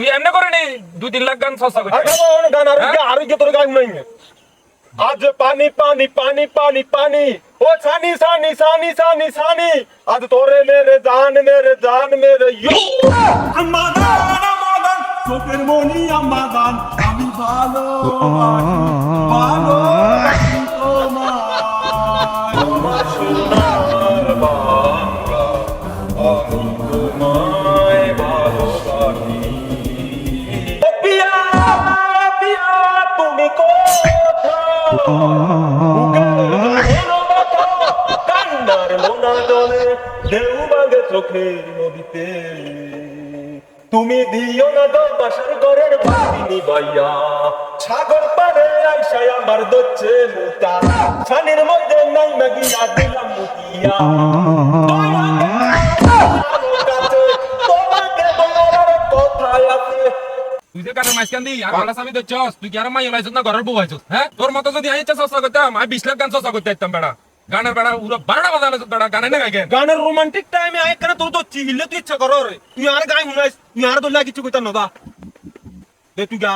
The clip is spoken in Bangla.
তুই এমনি করে নি দুই তিন লাখ গান সস্তা ওখানে গান আরও হ্যাঁ? আরও কি তোর গান নাই আজ পানি পানি পানি পানি পানি ও সানি সানি সানি সানি সানি আজ তোরে মেরে জান মেরে জান মেরে ইয়ো আমাদান আমাদান চোখের মনি আমাদান আমি ভালো ভালো বাংলা আমি তুমি দিও না দো বাসার ঘরের বাতি বাইয়া সাগর পারে আইসাই আমার দচ্ছে মুতা ছানির মধ্যে নাই মাগিয়া, দিলাম মুতিয়া। কারণ মাঝখান দি আর গলা সামি দেখছস তুই কি আর মাই লাইছস না ঘরের বউ আইছস হ্যাঁ? তোর মতো যদি আইছা সস্তা করতাম আমি বিশ লাখ গান সস্তা করতে আইতাম, বেড়া। গানের বেড়া পুরো বারোটা বাজালে বেড়া, গানে না গাইকেন গানের রোমান্টিক টাইমে আয়, কেন তোর তো চিহিলে তুই ইচ্ছা করো রে? তুই আর গাই শুনাইস, তুই আর তো কিছু কইতা নদা দে তুই গা।